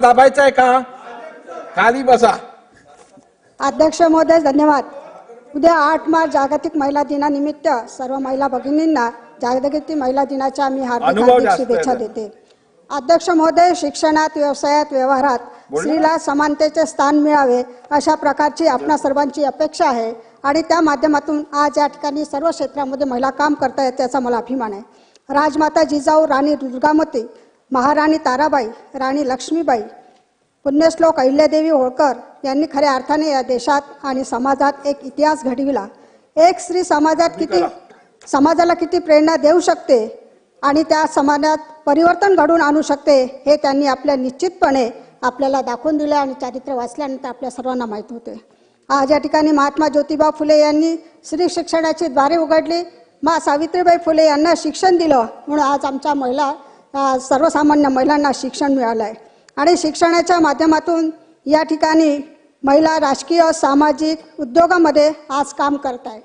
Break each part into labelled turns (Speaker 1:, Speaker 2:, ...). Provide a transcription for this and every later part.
Speaker 1: दाबायचं आहे का? खाली बसा.
Speaker 2: अध्यक्ष महोदय धन्यवाद. उद्या आठ मार्च जागतिक महिला दिनानिमित्त सर्व महिला भगिनींना जागतिक महिला दिनाच्या मी हार्दिक
Speaker 1: अनुभव
Speaker 2: हार्दिक
Speaker 1: जास्त
Speaker 2: शुभेच्छा
Speaker 1: आहे.
Speaker 2: देते. अध्यक्ष महोदय शिक्षणात व्यवसायात व्यवहारात स्त्रीला समानतेचे स्थान मिळावे अशा प्रकारची आपणा सर्वांची अपेक्षा आहे आणि त्या माध्यमातून आज या ठिकाणी सर्व क्षेत्रामध्ये महिला काम करतायत त्याचा मला अभिमान आहे. राजमाता जिजाऊ राणी दुर्गामती महाराणी ताराबाई राणी लक्ष्मीबाई पुण्यश्लोक अहिल्यादेवी होळकर यांनी खऱ्या अर्थाने या देशात आणि समाजात एक इतिहास घडविला. एक स्त्री समाजात किती समाजाला किती प्रेरणा देऊ शकते आणि त्या समाजात परिवर्तन घडवून आणू शकते हे त्यांनी आपल्या निश्चितपणे आपल्याला दाखवून दिले आणि चारित्र्य वाचल्यानंतर आपल्या सर्वांना माहीत होते. आज या ठिकाणी महात्मा ज्योतिबा फुले यांनी स्त्री शिक्षणाची द्वारे उघडली. मा सावित्रीबाई फुले यांना शिक्षण दिलं म्हणून आज आमच्या महिला सर्वसामान्य महिलांना शिक्षण मिळालं आहे आणि शिक्षणाच्या माध्यमातून या ठिकाणी महिला राजकीय सामाजिक उद्योगामध्ये आज काम करत आहे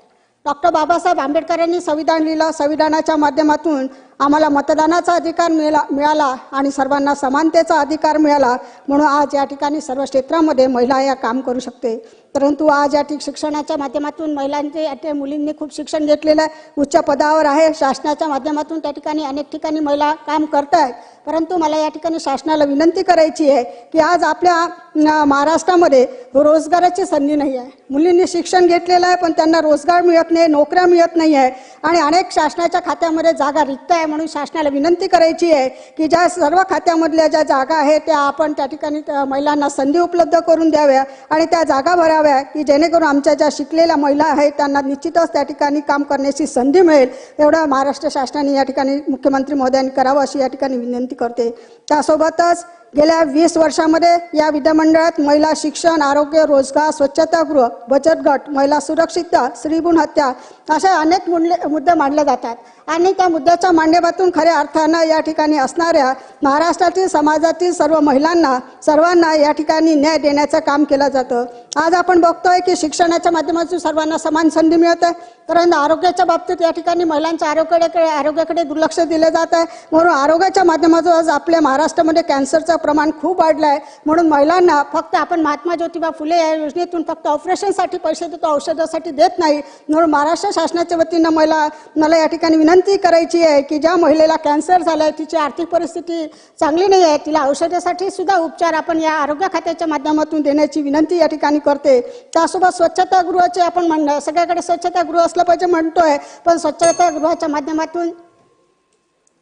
Speaker 2: डॉक्टर बाबासाहेब आंबेडकरांनी संविधान लिहिलं. संविधानाच्या माध्यमातून आम्हाला मतदानाचा अधिकार मिळाला मिळाला आणि सर्वांना समानतेचा अधिकार मिळाला म्हणून आज या ठिकाणी सर्व क्षेत्रामध्ये महिला या काम करू शकते. परंतु आज या ठिक शिक्षणाच्या माध्यमातून महिलांचे या मुलींनी खूप शिक्षण घेतलेलं आहे. उच्च पदावर आहे. शासनाच्या माध्यमातून त्या ठिकाणी अनेक ठिकाणी महिला काम करत आहेत परंतु मला या ठिकाणी शासनाला विनंती करायची आहे की आज आपल्या महाराष्ट्रामध्ये रोजगाराची संधी नाही आहे. मुलींनी शिक्षण घेतलेलं आहे पण त्यांना रोजगार मिळत नाही नोकऱ्या मिळत नाही आहे आणि अनेक शासनाच्या खात्यामध्ये जागा रिक्त आहे. म्हणून शासनाला विनंती करायची आहे की ज्या सर्व खात्यामधल्या ज्या जागा आहेत त्या आपण त्या ठिकाणी त्या महिलांना संधी उपलब्ध करून द्याव्या आणि त्या जागा भराव्या की जेणेकरून आमच्या ज्या शिकलेल्या महिला आहेत त्यांना निश्चितच त्या ठिकाणी काम करण्याची संधी मिळेल. एवढा महाराष्ट्र शासनाने या ठिकाणी मुख्यमंत्री महोदयांनी करावं अशी या ठिकाणी विनंती करते. त्यासोबतच गेल्या वीस वर्षामध्ये या विधिमंडळात महिला शिक्षण आरोग्य रोजगार स्वच्छतागृह बचत गट महिला सुरक्षितता स्त्रीगुण हत्या असे अनेक मुद्दे मुद्दे मांडले जातात. आणि त्या मुद्द्याच्या मांडण्यातून खऱ्या अर्थानं या ठिकाणी असणाऱ्या महाराष्ट्रातील समाजातील सर्व महिलांना सर्वांना या ठिकाणी न्याय देण्याचं काम केलं जातं. आज आपण बघतोय की शिक्षणाच्या माध्यमातून सर्वांना समान संधी मिळत. आहे परंतु आरोग्याच्या बाबतीत या ठिकाणी महिलांच्या आरोग्याकडे आरोग्याकडे दुर्लक्ष दिलं जात आहे म्हणून आरोग्याच्या माध्यमातून आज आपल्या महाराष्ट्रामध्ये कॅन्सरचं प्रमाण खूप वाढलं आहे. म्हणून महिलांना फक्त आपण महात्मा ज्योतिबा फुले या योजनेतून फक्त ऑपरेशनसाठी पैसे देतो औषधासाठी देत नाही. म्हणून महाराष्ट्र शासनाच्या वतीनं मला मला या ठिकाणी विनंती करायची आहे की ज्या महिलेला कॅन्सर झाला आहे तिची आर्थिक परिस्थिती चांगली नाही आहे तिला औषधासाठी सुद्धा उपचार आपण या आरोग्य खात्याच्या माध्यमातून देण्याची विनंती या ठिकाणी करते. त्यासोबत स्वच्छतागृहाचे आपण म्हण सगळ्याकडे स्वच्छतागृह असलं पाहिजे म्हणतोय पण स्वच्छतागृहाच्या माध्यमातून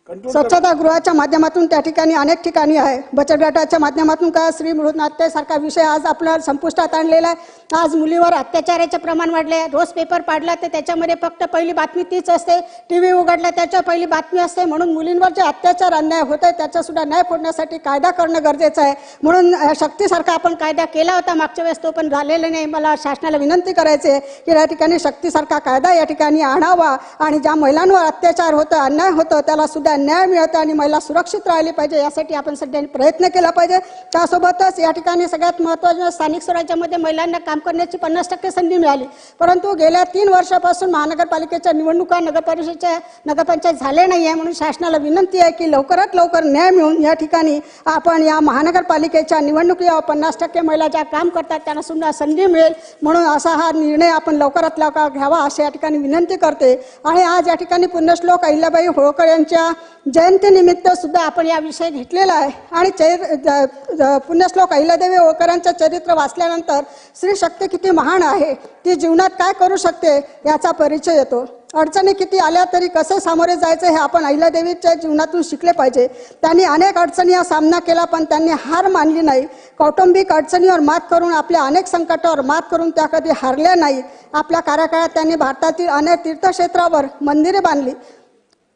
Speaker 2: स्वच्छतागृहाच्या माध्यमातून त्या ठिकाणी अनेक ठिकाणी आहे. बचत गटाच्या माध्यमातून का स्त्री सारखा विषय आज आपला संपुष्टात आणलेला आहे. आज मुलीवर अत्याचाराचे प्रमाण वाढले आहे. रोज पेपर पाडला तर त्याच्यामध्ये फक्त पहिली बातमी तीच असते. टी व्ही उघडला त्याच्या पहिली बातमी असते. म्हणून मुलींवर जे अत्याचार अन्याय होत आहे त्याचासुद्धा न्याय फोडण्यासाठी कायदा करणं गरजेचं आहे. म्हणून शक्तीसारखा आपण कायदा केला होता मागच्या वेळेस तो पण झालेला नाही. मला शासनाला विनंती करायची आहे की या ठिकाणी शक्तीसारखा कायदा या ठिकाणी आणावा. आणि ज्या महिलांवर अत्याचार होतं अन्याय होतं त्याला सुद्धा न्याय मिळतं आणि महिला सुरक्षित राहिली पाहिजे यासाठी आपण सगळ्यांनी प्रयत्न केला पाहिजे. त्यासोबतच या ठिकाणी सगळ्यात महत्त्वाचं स्थानिक स्वराज्यामध्ये महिलांना काम करण्याची पन्नास टक्के संधी मिळाली. परंतु गेल्या तीन वर्षापासून महानगरपालिकेच्या निवडणुका नगरपरिषदेच्या नगरपंचायत झाले नाही आहे म्हणून शासनाला विनंती आहे की लवकरात लवकर न्याय मिळून या ठिकाणी आपण या महानगरपालिकेच्या निवडणुकीवर पन्नास टक्के महिला ज्या काम करतात त्यांना सुद्धा संधी मिळेल म्हणून असा हा निर्णय आपण लवकरात लवकर घ्यावा अशी या ठिकाणी विनंती करते. आणि आज या ठिकाणी पुण्यश्लोक अहिल्याबाई होळकर यांच्या जयंतीनिमित्त सुद्धा आपण या विषय घेतलेला आहे. आणि चैर पुण्यश्लोक अहिल्यादेवी होळकरांचं चरित्र वाचल्यानंतर स्त्री शक्ती किती महान आहे ती जीवनात काय करू शकते याचा परिचय येतो. अडचणी किती आल्या तरी कसं सामोरे जायचं हे आपण अहिल्यादेवीच्या जीवनातून शिकले पाहिजे. त्यांनी अनेक अडचणीचा सामना केला पण त्यांनी हार मानली नाही. कौटुंबिक अडचणीवर मात करून आपल्या अनेक संकटावर मात करून त्या कधी हारल्या नाही. आपल्या कार्यकाळात त्यांनी भारतातील अनेक तीर्थक्षेत्रावर मंदिरे बांधली.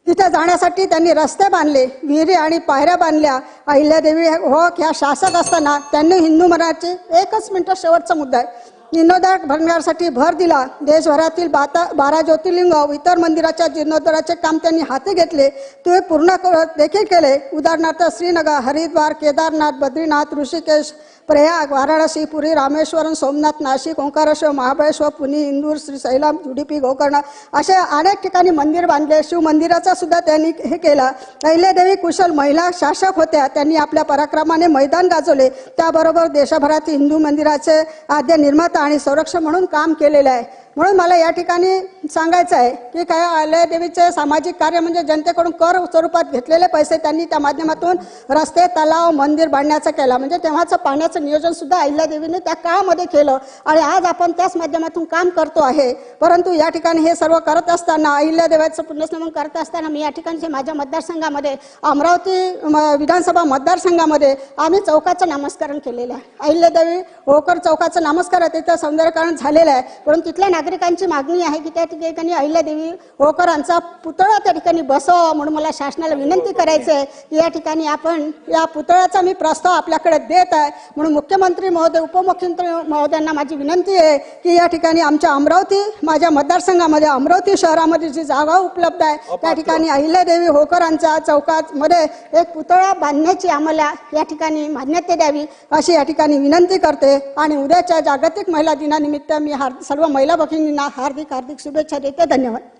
Speaker 2: तिथे जाण्यासाठी त्यांनी रस्ते बांधले विहिरी आणि पायऱ्या बांधल्या. अहिल्यादेवी होक ह्या शासक असताना त्यांनी हिंदू मराठी एकच मिनिट शेवटचा मुद्दा आहे. जीर्णोद्धार भरण्यासाठी भर दिला. देशभरातील बाता बारा ज्योतिर्लिंग इतर मंदिराच्या जीर्णोद्धाराचे काम त्यांनी हाती घेतले. ते पूर्ण देखील केले. उदाहरणार्थ श्रीनगर हरिद्वार केदारनाथ बद्रीनाथ ऋषिकेश प्रयाग वाराणसी पुरी रामेश्वरम सोमनाथ नाशिक ओंकारेश्वर महाबळेश्वर पुणे इंदूर श्रीशैलम उडुपी गोकर्ण असे अनेक ठिकाणी मंदिर बांधले. शिवमंदिराचा सुद्धा त्यांनी हे केला. अहिल्यादेवी कुशल महिला शासक होत्या. त्यांनी आपल्या पराक्रमाने मैदान गाजवले. त्याबरोबर देशभरातील हिंदू मंदिराचे आद्य निर्माता आणि संरक्षक म्हणून काम केलेलं आहे. म्हणून मला या ठिकाणी सांगायचं आहे की काय अहिल्यादेवीचे सामाजिक कार्य म्हणजे जनतेकडून कर स्वरूपात घेतलेले पैसे त्यांनी त्या माध्यमातून रस्ते तलाव मंदिर बांधण्याचा केला. म्हणजे तेव्हाचं पाण्याचं नियोजनसुद्धा अहिल्यादेवीने त्या काळामध्ये केलं. आणि आज आपण त्याच माध्यमातून काम करतो आहे. परंतु या ठिकाणी हे सर्व करत असताना अहिल्यादेवाचं पुण्यस्मरण करत असताना मी या ठिकाणी माझ्या मतदारसंघामध्ये अमरावती म- विधानसभा मतदारसंघामध्ये आम्ही चौकाचं नामस्करण केलेलं आहे. अहिल्यादेवी होळकर चौकाचं नामस्कार तिथं सौंदर्यकरण झालेलं आहे. परंतु तिथल्या नागरिकांची मागणी आहे की त्या ठिकाणी अहिल्यादेवी होळकरांचा पुतळा त्या ठिकाणी बसवा म्हणून मला शासनाला विनंती करायची आहे की या ठिकाणी आपण या पुतळ्याचा मी प्रस्ताव आपल्याकडे देत आहे. म्हणून मुख्यमंत्री महोदय उपमुख्यमंत्री महोदयांना माझी विनंती आहे की या ठिकाणी आमच्या अमरावती माझ्या मतदारसंघामध्ये अमरावती शहरामध्ये जी जागा उपलब्ध आहे त्या ठिकाणी अहिल्यादेवी होळकरांच्या चौकात मध्ये एक पुतळा बांधण्याची आम्हाला या ठिकाणी मान्यता द्यावी अशी या ठिकाणी विनंती करते. आणि उद्याच्या जागतिक महिला दिनानिमित्त मी हार सर्व महिला भगिनींना हार्दिक हार्दिक शुभेच्छा देते. धन्यवाद.